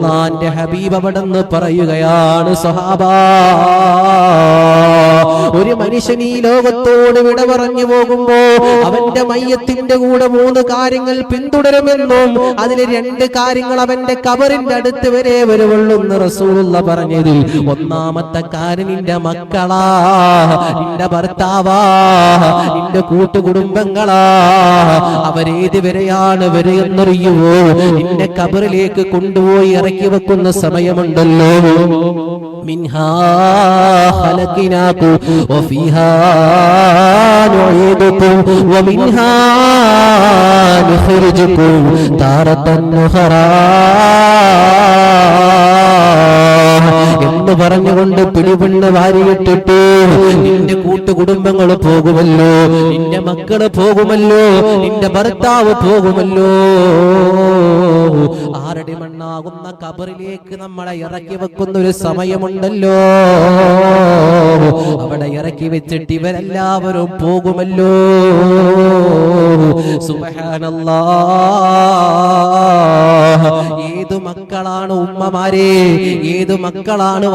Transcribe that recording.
അള്ളാന്റെ ഹബീബ് അവിടെന്ന് പറയുകയാണ് സഹാബ. മനുഷ്യൻ ഈ ലോകത്തോട് വിട പറഞ്ഞു പോകുമ്പോ അവന്റെ മയ്യത്തിന്റെ കൂടെ മൂന്ന് കാര്യങ്ങൾ പിന്തുടരുമെന്നും അതിൽ രണ്ട് കാര്യങ്ങൾ അവന്റെ കബറിന്റെ അടുത്ത് വരെ വരുവുള്ളൂന്ന് റസൂലുള്ള പറഞ്ഞതിൽ ഒന്നാമത്തെ കാര്യം നിന്റെ മക്കളാ നിന്റെ ഭർത്താവാ നിന്റെ കൂട്ടുകുടുംബങ്ങളാ അവരേത് വരെയാണ് വരെയെന്നറിയുമോ നിന്റെ കബറിലേക്ക് കൊണ്ടുപോയി ഇറക്കി വെക്കുന്ന സമയമുണ്ടല്ലോ. منها خلقناكم وفيها نعيدكم ومنها نخرجكم تارة أخرى എന്ന് പറഞ്ഞുകൊണ്ട് പിടിപിണ്ണ് വാരിയിട്ടിട്ട് നിന്റെ കൂട്ടുകുടുംബങ്ങൾ പോകുമല്ലോ നിന്റെ മക്കള് പോകുമല്ലോ നിന്റെ ഭർത്താവ് പോകുമല്ലോ ആറടി മണ്ണാകുന്ന കബറിലേക്ക് നമ്മളെ ഇറക്കി വെക്കുന്ന ഒരു സമയമുണ്ടല്ലോ. അവിടെ ഇറക്കി വെച്ചിട്ട് ഇവരെല്ലാവരും പോകുമല്ലോ. സുബഹാനല്ലാ. ഏതു മക്കളാണ് ഉമ്മമാരെ? ഏതു മക്കളാണ്